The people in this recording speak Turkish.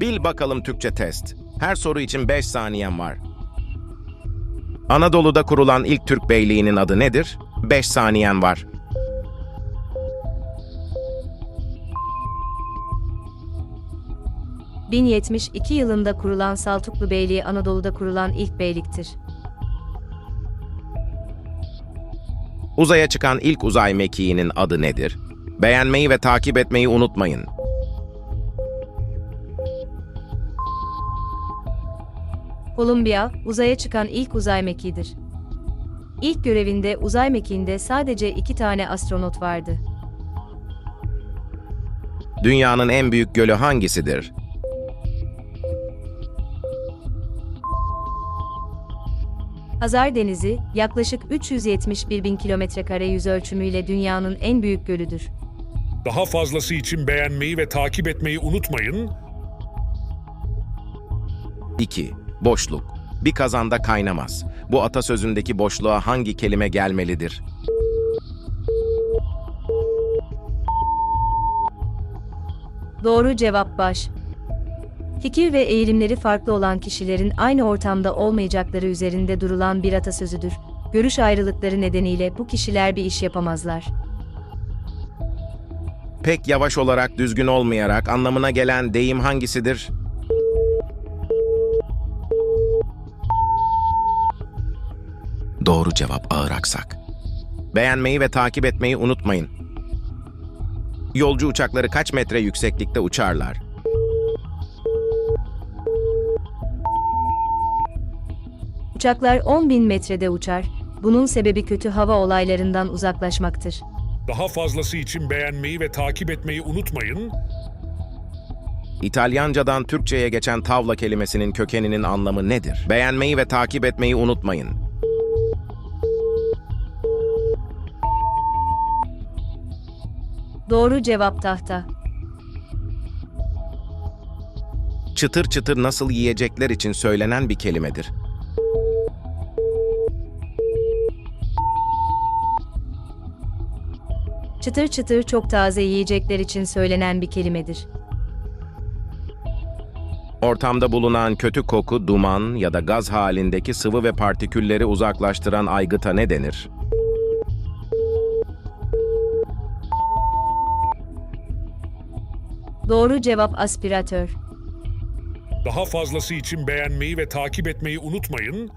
Bil bakalım Türkçe test. Her soru için 5 saniyen var. Anadolu'da kurulan ilk Türk beyliğinin adı nedir? 5 saniyen var. ...1072 yılında kurulan Saltuklu Beyliği Anadolu'da kurulan ilk beyliktir. Uzaya çıkan ilk uzay mekiğinin adı nedir? Beğenmeyi ve takip etmeyi unutmayın. Kolumbiya, uzaya çıkan ilk uzay mekiğidir. İlk görevinde uzay mekiğinde sadece iki tane astronot vardı. Dünyanın en büyük gölü hangisidir? Hazar Denizi, yaklaşık 371 bin kilometre kare yüz ölçümüyle dünyanın en büyük gölüdür. Daha fazlası için beğenmeyi ve takip etmeyi unutmayın. 2. Boşluk. Bir kazanda kaynamaz. Bu atasözündeki boşluğa hangi kelime gelmelidir? Doğru cevap baş. Fikir ve eğilimleri farklı olan kişilerin aynı ortamda olmayacakları üzerinde durulan bir atasözüdür. Görüş ayrılıkları nedeniyle bu kişiler bir iş yapamazlar. Pek yavaş olarak düzgün olmayarak anlamına gelen deyim hangisidir? Doğru cevap ağır aksak. Beğenmeyi ve takip etmeyi unutmayın. Yolcu uçakları kaç metre yükseklikte uçarlar? Uçaklar 10 bin metrede uçar. Bunun sebebi kötü hava olaylarından uzaklaşmaktır. Daha fazlası için beğenmeyi ve takip etmeyi unutmayın. İtalyancadan Türkçe'ye geçen tavla kelimesinin kökeninin anlamı nedir? Beğenmeyi ve takip etmeyi unutmayın. Doğru cevap tahta. Çıtır çıtır nasıl yiyecekler için söylenen bir kelimedir. Çıtır çıtır çok taze yiyecekler için söylenen bir kelimedir. Ortamda bulunan kötü koku, duman ya da gaz halindeki sıvı ve partikülleri uzaklaştıran aygıta ne denir? Doğru cevap aspiratör. Daha fazlası için beğenmeyi ve takip etmeyi unutmayın.